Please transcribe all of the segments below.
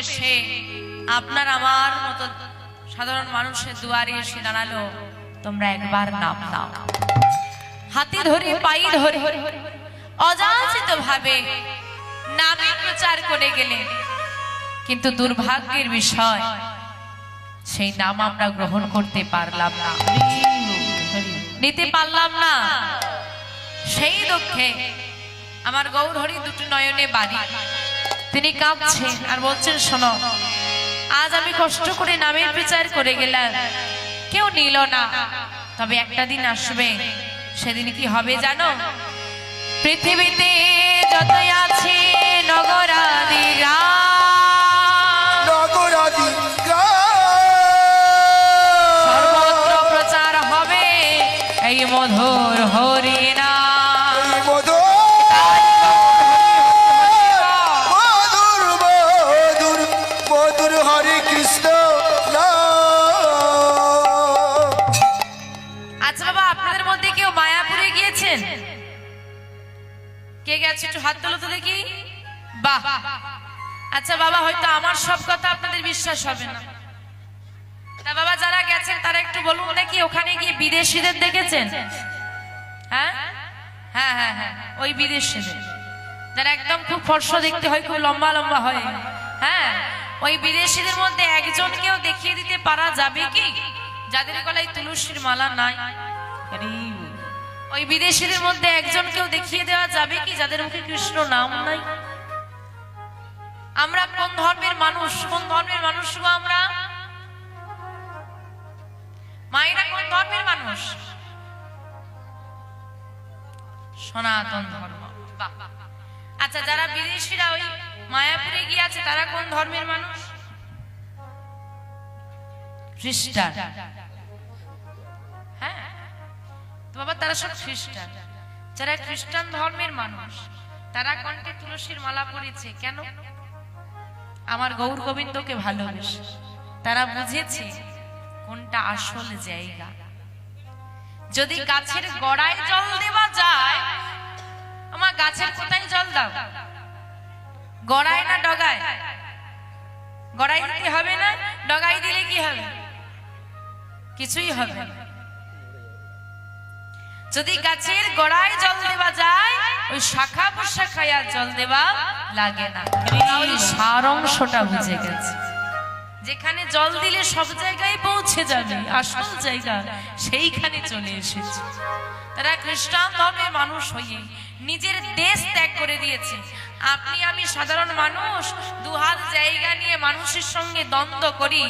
এসে আপনার আমার মতো সাধারণ মানুষের দুয়ারে এসে দাঁড়াল। তোমরা একবার নাম নাও। হাতে ধরে পাই ধরে অযাচিত ভাবে নামে প্রচার করে গেলেন কিন্তু দুর্ভাগ্যের বিষয়, সেই নাম আমরা গ্রহণ করতে পারলাম না। নিতে পারলাম না। সেই দুঃখে আমার গৌরহরি দুটো নয়নে বাড়ি। তিনি কাঁপছেন আর বলছেন, শোনো, আজ আমি কষ্ট করে নামের বিচার করে গেলাম। কেউ নিল না। তবে একটা দিন আসবে, সেদিন কি হবে জানো? পৃথিবীতে যতই আছে আচ্ছা বাবা, হয়তো আমার সব কথা আপনাদের বিশ্বাস হবে না। তা বাবা, যারা গেছেন, তারা একটু বলুন নাকি ওখানে গিয়ে বিদেশিদের দেখেছেন? হ্যাঁ? হ্যাঁ হ্যাঁ হ্যাঁ ওই বিদেশিদের। যারা একদম খুব ফর্স দেখতে হয়, খুব লম্বা লম্বা হয়। হ্যাঁ? ওই বিদেশিদের মধ্যে একজনকেও দেখিয়ে দিতে পারা যাবে কি? যাদের গলায় তুলসীর মালা নাই। ওই বিদেশিদের মধ্যে একজনকেও দেখিয়ে দেওয়া যাবে কি, যাদের মুখে কৃষ্ণ নাম নাই? আমরা কোন ধর্মের মানুষ? কোন ধর্মের মানুষ গো আমরা? মায়েরা কোন ধর্মের মানুষ? সনাতন ধর্ম। আচ্ছা যারা বিদেশিরা ওই মায়াপুরে গিয়ে আছে তারা কোন ধর্মের মানুষ? খ্রিস্টান। হ্যাঁ? তো বাবা, তারা সব খ্রিস্টান। যারা খ্রিস্টান ধর্মের মানুষ, তারা কণ্ঠে তুলসীর মালা পরেছে? কেন? আমার গৌর গোবিন্দকে ভালোবেসে। তারা বুঝেছে কোনটা আসল জায়গা। যদি গাছের গড়ায় জল দেওয়া যায়, আমার গাছের কোথায় জল দাও? গড়ায় না ডগায়? গড়াই দিতে হবে না? ডগাই দিলে কি হবে? কিছুই হবে। যদি গাছের গোড়ায় জল দেওয়া যায়, ওই শাখা প্রশাখায় আর জল দেওয়া লাগে না। ওই সার অংশটা বুঝে গেছে। যেখানে জল দিলে সব জায়গায় পৌঁছে যাবে আসল জায়গা সেইখানে চলে এসেছে। তারা খ্রিস্টান ধর্মের মানুষ হয়ে নিজের দেশ ত্যাগ করে দিয়েছে। আপনি আমি সাধারণ মানুষ দুহাত জায়গা নিয়ে মানুষের সঙ্গে দ্বন্দ্ব করি।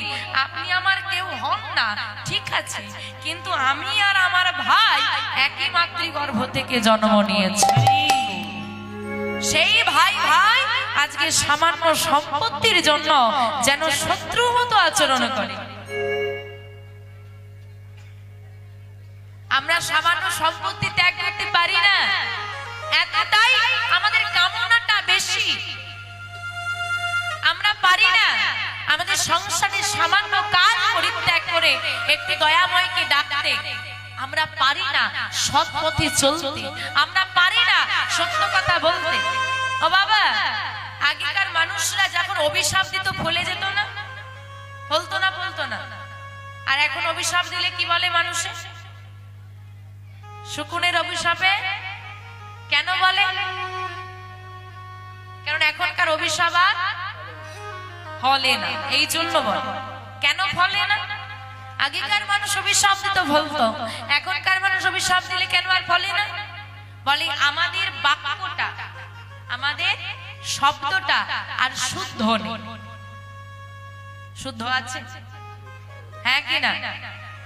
আপনি আমার কেউ হন না ঠিক আছে। কিন্তু আমি আর আমার ভাই একই মাতৃগর্ভ থেকে জন্ম নিয়েছি। সেই ভাই ভাই আজকে সামান্য সম্পত্তির জন্য যেন শত্রু মতো আচরণ করে। আমরা সামান্য সম্পত্তি ত্যাগ করতে পারি না। এতটাই আমাদের কামনাটা বেশি। আমরা পারি না আমাদের সংসারে সামান্য কাজ পরিত্যাগ করে একটি দয়াময়কে ডাকতে। আমরা পারি না সৎ পথে চলতে। আমরা পারি না সত্য কথা বলতে। ও বাবা, আগেকার মানুষরা যখন অভিশাপ দিত, ফলে যেত না? ফলতো না ফলতো না? আর এখন অভিশাপ দিলে কি বলে মানুষে? শকুনের অভিশাপে? কেন বলে? কারণ এখনকার অভিশাপ আর ফলে না। এই জন্য বলে। কেন ফলে না? আগেকার মানুষ অভিশাপ দিত বলতো। এখনকার মানুষ অভিশাপ দিলে কেন আর ফলে না? বলে আমাদের বাক্যটা, আমাদের শব্দটা আর শুদ্ধ নেই। শুদ্ধ আছে? হ্যাঁ কি না?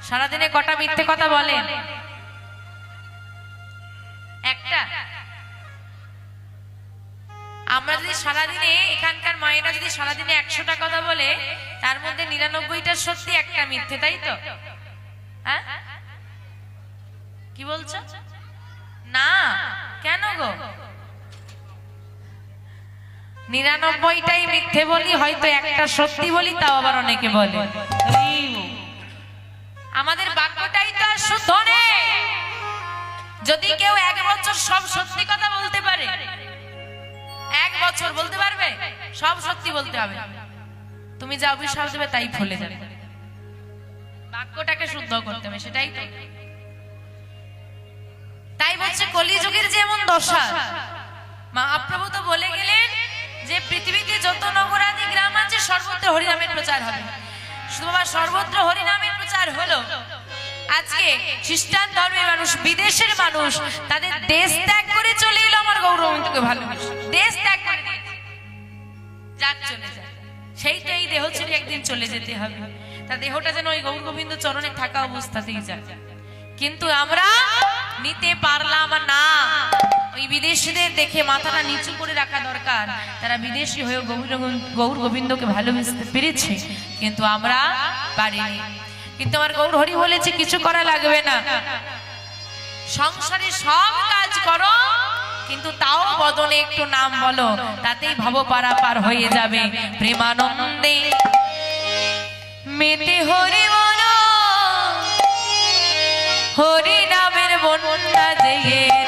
সারাদিনে কটা মিথ্যে কথা বলেন একটা। আমরা যদি সারাদিনে, এখানকার মায়েরা যদি সারাদিনে একশোটা কথা বলে তার মধ্যে নিরানব্বইটা সত্যি, একটা মিথ্যে, তাই তো? হ্যাঁ? কি বলছো? না, কেন গো? নিরানব্বইটাই মিথ্যে বলি, হয়তো একটা সত্যি বলি, তাও আবার অনেকে বলে। আমাদের বাক্যটাই তো আর শুদ্ধ যদি কেউ এক বছর সব সত্যি কথা বলতে পারে, এক বছর বলতে পারবে? সব সত্যি বলতে হবে। তুমি যা অভিশাপ দেবে তাই ফলে যাবে। বাক্যটাকে শুদ্ধ করতে হবে, সেটাই তো। তাই বলছে, কলিযুগের যেমন দশা, মহাপ্রভু তো বলে গেলেন যে পৃথিবীতে যত নগরাদি গ্রাম আছে, সর্বত্র হরিনামের প্রচার হবে। শুধু বাবা সর্বত্র হরিনামের প্রচার হলো। আজকে খ্রিস্টান ধর্মের মানুষ, বিদেশের মানুষ, তাদের দেশ ত্যাগ করে চলে এলো আমার গৌরবন্তকে ভালোবাসে। দেশ ত্যাগ করে। যাক, চলে যায় সেই তো এই দেহ ছেড়ে একদিন চলে যেতে হবে। তার দেহটা যেন ওই গৌর গোবিন্দ চরণে থাকা অবস্থাতেই যায়। কিন্তু আমরা নিতে পারলাম না। ওই বিদেশিদের দেখে মাথাটা নিচু করে রাখা দরকার। তারা বিদেশি হয়েও গৌর গৌর গোবিন্দকে ভালোবাসতে পেরেছে, কিন্তু আমরা পারিনি। কিন্তু আমার গৌর হরি বলেছে, কিছু করা লাগবে না। সংসারে সব কাজ করো। কিন্তু তাও বদলে একটু নাম বলো, তাতেই ভব পারাপার হয়ে যাবে প্রেমানন্দে। মেতে হরি বলো, হরি নামের বন্যা জেগে।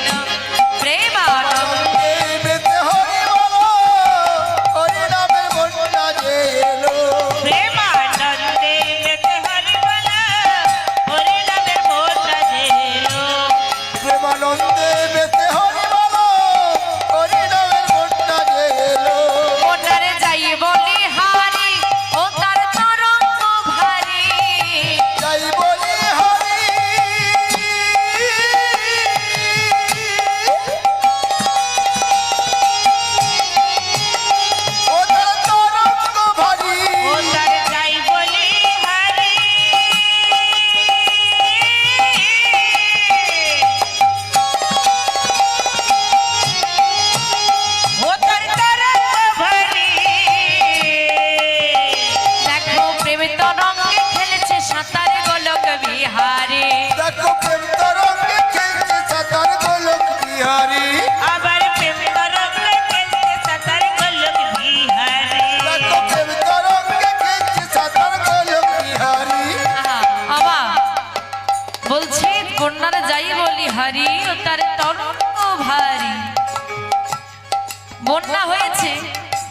বন্যা হয়েছে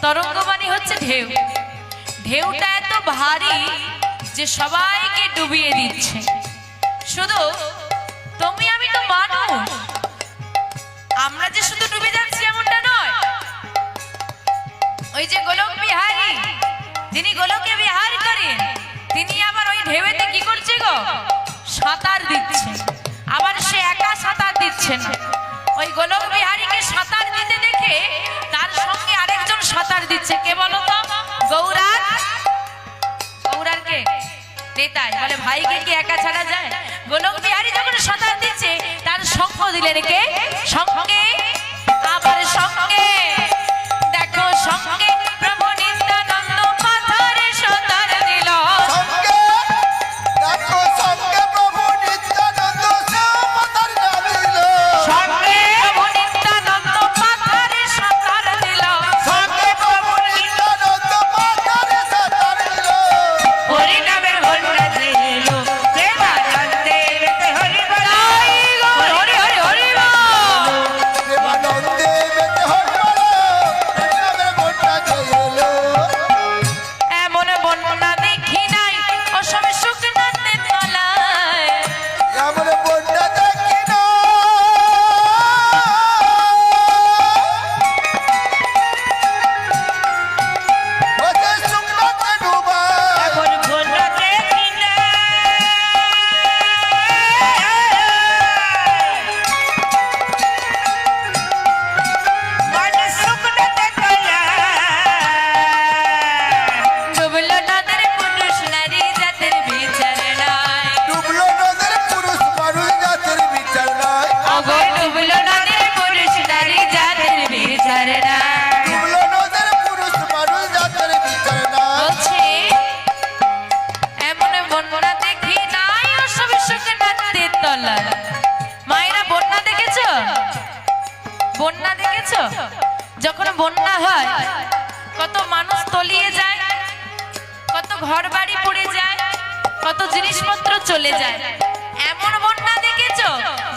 তরঙ্গ মানে হচ্ছে ঢেউ। ঢেউটা এত ভারী যে সবাইকে ডুবিয়ে দিচ্ছে। শুধু তুমি, আমি তো মানুষ। আমরা যে শুধু ডুবে যাচ্ছি এমনটা নয়। ওই যে গোলক বিহারী, যিনি গোলকে বিহার করেন, তিনি আবার ওই ঢেউতে কি করছে গো? সাঁতার দিচ্ছে। আবার সে একা সাঁতার দিচ্ছে না। নেতাই বলে ভাইকে কি একা ছাড়া যায়? গোলক বিহারী যখন সাঁতার দিচ্ছে, তার সঙ্গ দিলেন কে? সঙ্গে বন্যা হয়, কত মানুষ তলিয়ে যায়, কত ঘর বাড়ি পড়ে যায়, কত জিনিসপত্র চলে যায়। এমন বন্যা দেখেছ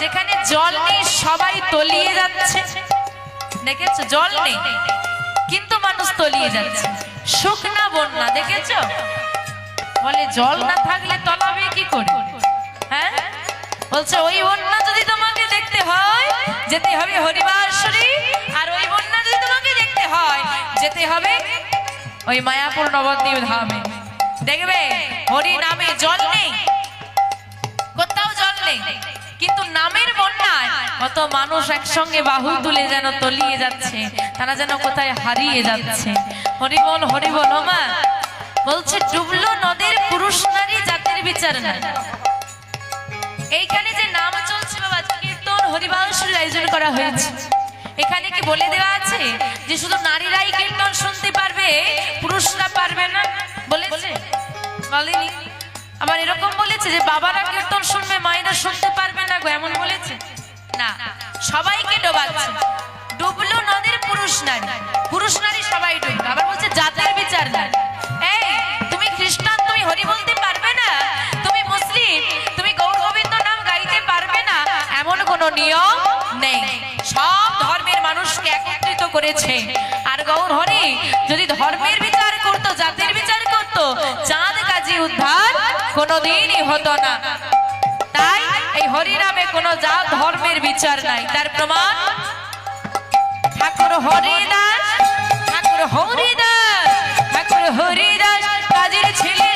যেখানে জল নেই, সবাই তলিয়ে যাচ্ছে? দেখেছ? জল নেই, কিন্তু মানুষ তলিয়ে যাচ্ছে। শুকনা বন্যা, দেখেছ? বলে জল না থাকলে তলাবে কি করে? হ্যাঁ? বলছে, ওই বন্যা যদি তোমাকে দেখতে হয়, যেতে হবে হরিবাসরী আর হয়, যেতে হবে ওই মায়াপুর নবদ্বীপ ধামে। দেখবে, হরি নামে জল নেই, কোথাও জল নেই, কিন্তু নামের বন্যায় কত মানুষ একসঙ্গে বাহু তুলে যেন তলিয়ে যাচ্ছে, তারা যেন কোথায় হারিয়ে যাচ্ছে। হরিবল হরিবল মা, বলছে, ডুবলো নদের পুরুষ নারী জাতির বিচার নাই। এইখানে যে নাম চলছে বাবা, কীর্তন হরিবাংশের আয়োজন করা হয়েছে। এখানে কি বলে দেওয়া যে শুধু নারীরাই কীর্তন শুনতে পারবে পুরুষরা পারবে না। বলেছে? বলেনি। আবার এরকম বলেছে যে বাবারা কীর্তন শুনবে মায়েরা শুনতে পারবে না গো এমন বলেছে? না। সবাইকে ডোবাচ্ছে। ডুবলো নদীর পুরুষ নারী। পুরুষ নারী সবাই ডুববে আবার বলছে জাতের বিচার নাই এই তুমি খ্রিস্টান তুমি হরি বলতে পারবে না? তুমি মুসলিম তুমি গৌর গোবিন্দ নাম গাইতে পারবে না? এমন কোনো নিয়ম নেই। সব ধর্মের মানুষকে একত্রিত করেছে। আর গৌর হরি, যদি ধর্মের বিচার করত, জাতির বিচার করত, চাঁদ কাজী উদ্ধার কোনোদিনই হতো না। তাই এই হরি নামে কোনো জাত ধর্মের বিচার নাই। তার প্রমাণ, ঠাকুর হরিদাস ঠাকুর হরিদাস ঠাকুর হরিদাস কাজের ছেলে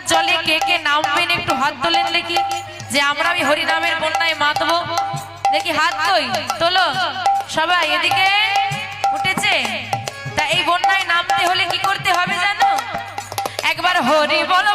বন্যার জলে কে কে নামবেন একটু হাত তোলেন দেখি। যে আমরা আমি হরিনামের বন্যায় মাতবো। দেখি হাত কই তোলো। সবাই এদিকে উঠেছে। তা এই বন্যায় নামতে হলে কি করতে হবে জানো? একবার হরি বল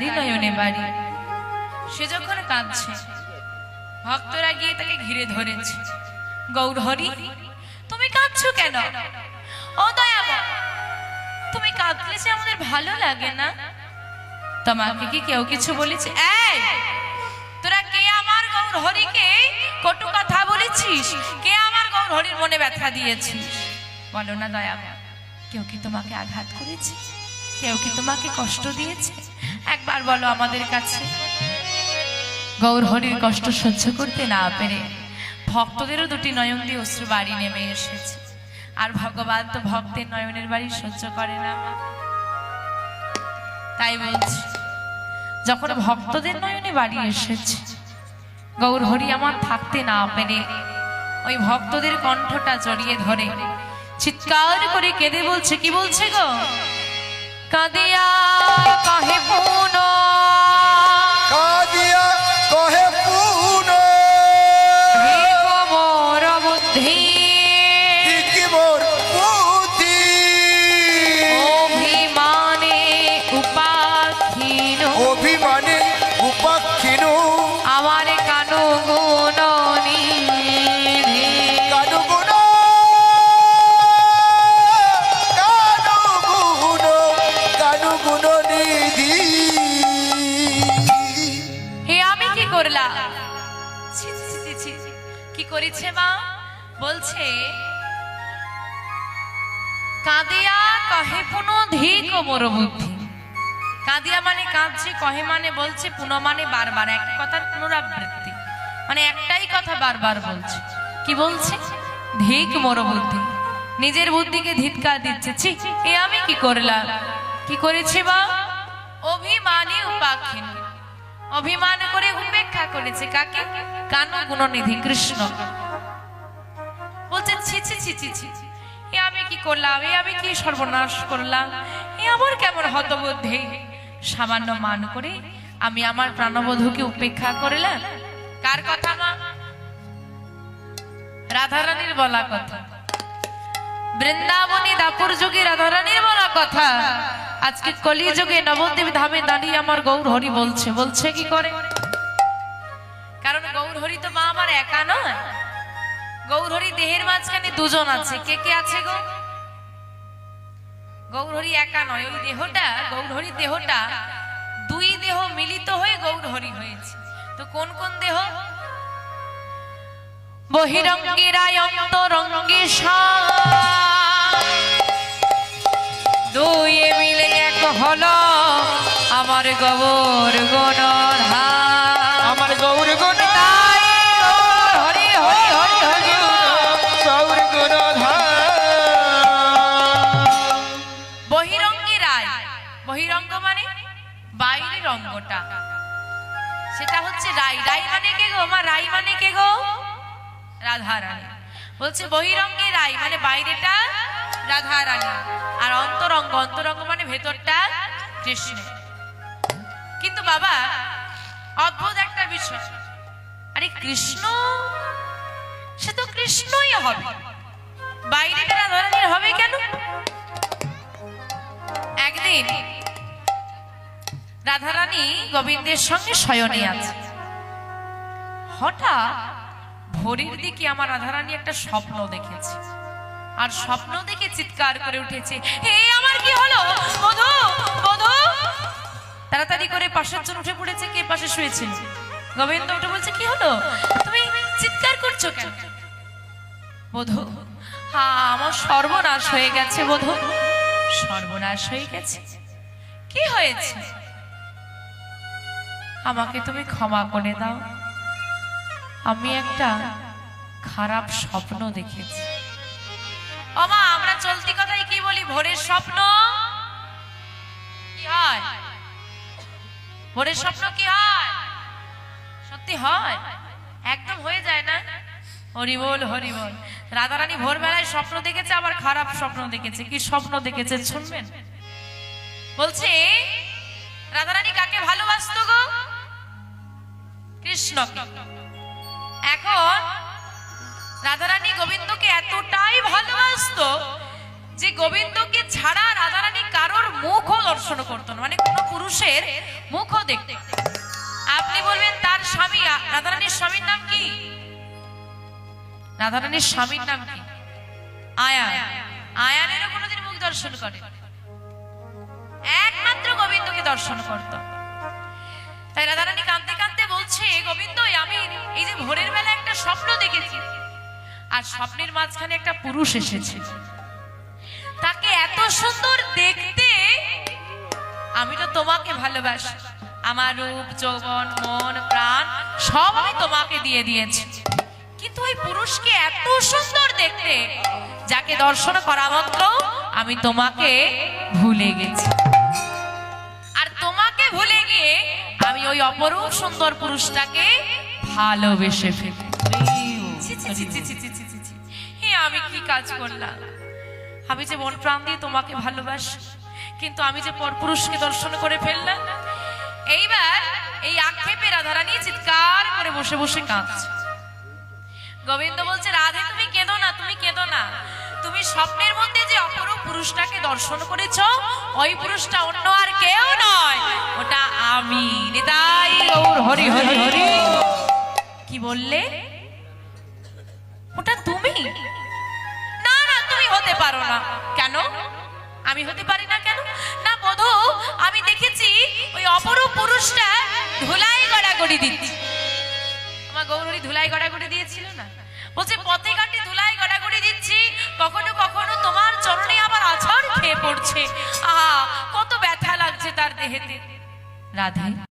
তারই নয়নে বাড়ি। সে যখন কাঁদছে, ভক্তরা গিয়ে তাকে ঘিরে ধরেছে। গৌর হরি তুমি কাঁদছ কেন? ও দয়াময়, তুমি কাঁদলে যে আমাদের ভালো লাগে না? তোমাকে কি কেউ কিছু বলেছে? তোরা কে আমার গৌর হরিকে কটু কথা বলেছিস? কে আমার গৌর হরির মনে ব্যথা দিয়েছিস বলো না দয়া কেউ কি তোমাকে আঘাত করেছে? কেউ কি তোমাকে কষ্ট দিয়েছে? একবার বলো আমাদের কাছে। গৌর হরির কষ্ট সহ্য করতে না পেরে ভক্তদেরও দুটি নয়ন দিয়ে অশ্রু বাড়ি নেমে এসেছে। আর ভগবান তো ভক্তের নয়নের বাড়ি সহ্য করে না। তাই বলছি, যখন ভক্তদের নয়নে বাড়ি এসেছে গৌর হরি আমার থাকতে না পেরে ওই ভক্তদের কণ্ঠটা জড়িয়ে ধরে চিৎকার করে কেঁদে বলছে, কি বলছে গো? কাঁদিয়া কহে পুন আমি কি করেছে মা? বলছে, কাঁদিয়া কহে পুন ধিক মোর বুদ্ধি। কাঁদিয়া মানে কাঁদছে, কহে মানে বলছে, পুনঃ মানে বারবার একই কথার পুনরাবৃত্তি। মানে একটাই কথা বারবার বলছে। কি বলছে? ধিক মোর বুদ্ধি। নিজের বুদ্ধিকে ধিৎকার দিচ্ছে। ছি, এ আমি কি করলাম? কি করেছে বা অভিমানী উপাক্ষিন অভিমান করে উপেক্ষা করেছে কাকে? কানু গুণনিধি কৃষ্ণ। বলছে, ছি ছি ছি। এ আমি কি করলাম? এ আমি কি সর্বনাশ করলাম? এ আমার কেমন হতবুদ্ধি? সামান্য মান করে আমি আমার প্রাণবধূকে উপেক্ষা করলাম। কার কথা, মা? রাধারানীর বলা কথা। বৃন্দাবনী দাপুর যুগে রাধারানীর বলা কথা। আজকে কলি যুগে নবদ্বীপ ধামে দাঁড়িয়ে আমার গৌর হরি বলছে বলছে কি করে? কারণ গৌর হরি তো মা আমার একা নয়। গৌরহরি দেহের মাঝখানে দুজন আছে। কে কে আছে গো? গৌরহরি একা নয়, ওই দেহটা, গৌরহরি দেহটা দুই দেহ মিলিত হয়ে গৌরহরি হয়েছে। তো কোন কোন দেহ? বহিরঙ্গেরায় অন্তরঙ্গে এক হলো আমার গবর গণধা আমার গৌর গুণ গৌর হরি হরি হরি হরি গৌর গুণ বহিরঙ্গী রায়। বহিরঙ্গ মানে বাইরের অঙ্গটা সেটা হচ্ছে রাই রাই মানে কে গো? মা রাই মানে কে গো? রাধা রানী বলছে বহিরঙ্গে রাই মানে বাইরেটা রাধা রানী আর অন্তরঙ্গ অন্তরঙ্গ মানে ভেতরটা কৃষ্ণ কিন্তু বাবা, অদ্ভুত একটা বিষয়। আরে কৃষ্ণ? সে তো কৃষ্ণই হবে। বাইরেটা রাধা রানীর হবে কেন? একদিন রাধারানী গোবিন্দের সঙ্গে শয়নে আছে। হঠাৎ ভোরের দিকে আমার রাধারানী একটা স্বপ্ন দেখেছে। আর স্বপ্ন দেখে চিৎকার করে উঠেছে। হে, আমার কি হলো? বধু বধু! তাড়াতাড়ি করে পাশের জন উঠে পড়েছে। কে পাশে শুয়েছিল গোবিন্দ উঠে বলছে, কি হলো? তুমি চিৎকার করছ কেন? বধু, হা, আমার সর্বনাশ হয়ে গেছে বধু। সর্বনাশ হয়ে গেছে? কি হয়েছে? আমাকে তুমি ক্ষমা করে দাও। আমি একটা খারাপ স্বপ্ন দেখেছি। অমা আমরা চলতি কথায় কি বলি? ভোরের স্বপ্ন? কি হয়? ভোরের স্বপ্ন কি হয়? সত্যি হয়? একদম হয়ে যায় না? হরিবল হরিবল রাধারানী ভোরবেলায় স্বপ্ন দেখেছে, আবার খারাপ স্বপ্ন দেখেছে। কি স্বপ্ন দেখেছে শুনবেন? বলছে, রাধারানী কাকে ভালোবাসতো গো? কৃষ্ণকে। এখন রাধারানী গোবিন্দকে এতটাই ভালোবাসতো যে গোবিন্দকে ছাড়া রাধারানী কারোর মুখও দর্শন করতো না মানে কোনো পুরুষের মুখও দেখতে আপনি বলবেন, তার স্বামী, রাধারানীর স্বামীর নাম কি? রাধারানীর স্বামীর নাম কি? আয়ান। আয়ানেরও কোনোদিন মুখ দর্শন করে একমাত্র গোবিন্দকে দর্শন করত। তাই রাধারানী কাঁদতে কাঁদতে বলছে গোবিন্দ, আমি এই যে ভোরের বেলা একটা স্বপ্ন দেখেছি। আর স্বপ্নের মাঝখানে একটা পুরুষ এসেছে। তাকে এত সুন্দর দেখতে আমি তো তোমাকে ভালোবাসি। আমার রূপ, যৌবন, মন, প্রাণ সব আমি তোমাকে দিয়ে দিয়েছি। কিন্তু ওই পুরুষকে এত সুন্দর দেখতে যাকে দর্শন করা মাত্র আমি তোমাকে ভুলে গেছি। আর তোমাকে ভুলে গিয়ে আমি ওই অপরূপ সুন্দর পুরুষটাকে ভালোবেসে ফেলি। ছি আমি কি কাজ করলাম? আমি যে মন প্রাণ দিয়ে তোমাকে ভালোবাসি, কিন্তু আমি যে পরপুরুষকে দর্শন করে ফেললাম, এইবার এই আক্ষেপের আক্ষেপে নিয়ে চিৎকার করে বসে বসে কাঁদছে। গোবিন্দ বলছে, রাধে, তুমি কেঁদো না, তুমি কেঁদো না। তুমি স্বপ্নের মধ্যে যে অপরূপ পুরুষটাকে দর্শন করেছ, ওই পুরুষটা অন্য আর কেউ নয়। ওটা আমি। নিতাই গৌর হরি হরি। কি বললে? আমি হতে পারি না কেন? না, বধু, আমি দেখেছি ওই অপরূপ পুরুষটা ধুলাই গড়া গড়াগড়ি দিচ্ছি। আমার গৌরী ধুলাই গড়া গড়াগড়ি দিয়েছিল না? বলছে, পথে ঘাটে ধুলাই গড়াগড়ি দিচ্ছি, কখনো কখনো তোমার চরণে আবার আছর খেয়ে পড়ছে। আহা, কত ব্যথা লাগছে তার দেহেতে। রাধে।